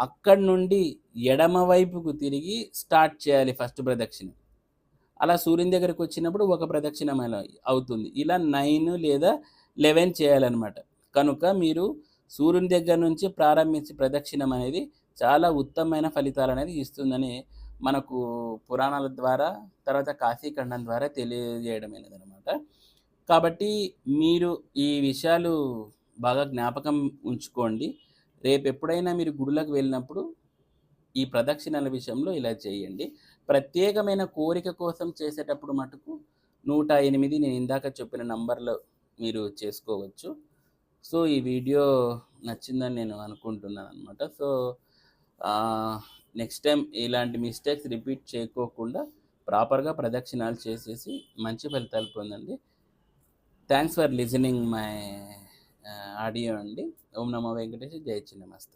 అక్కడి నుండి ఎడమ వైపుకు తిరిగి స్టార్ట్ చేయాలి ఫస్ట్ ప్రదక్షిణ. అలా సూర్యుని దగ్గరికి వచ్చినప్పుడు ఒక ప్రదక్షిణ అవుతుంది. ఇలా నైన్ లేదా లెవెన్ చేయాలన్నమాట. కనుక మీరు సూర్యుని దగ్గర నుంచి ప్రారంభించి ప్రదక్షిణం అనేది చాలా ఉత్తమమైన ఫలితాలు అనేది ఇస్తుందని మనకు పురాణాల ద్వారా తర్వాత కాశీఖండం ద్వారా తెలియజేయడమైనది అనమాట కాబట్టి మీరు ఈ విషయాలు బాగా జ్ఞాపకం ఉంచుకోండి. రేపు ఎప్పుడైనా మీరు గుడులకు వెళ్ళినప్పుడు ఈ ప్రదక్షిణల విషయంలో ఇలా చేయండి. ప్రత్యేకమైన కోరిక కోసం చేసేటప్పుడు మటుకు నూట ఎనిమిది నేను ఇందాక చెప్పిన నంబర్లో మీరు చేసుకోవచ్చు. సో ఈ వీడియో నచ్చిందని నేను అనుకుంటున్నాను అనమాట సో నెక్స్ట్ టైం ఇలాంటి మిస్టేక్స్ రిపీట్ చేయకోకుండా ప్రాపర్గా ప్రదక్షిణాలు చేసేసి మంచి ఫలితాలు పొందండి. Thanks for listening my audio అండి. ఓం నమో వెంకటేష్ జై చిన్నమస్త.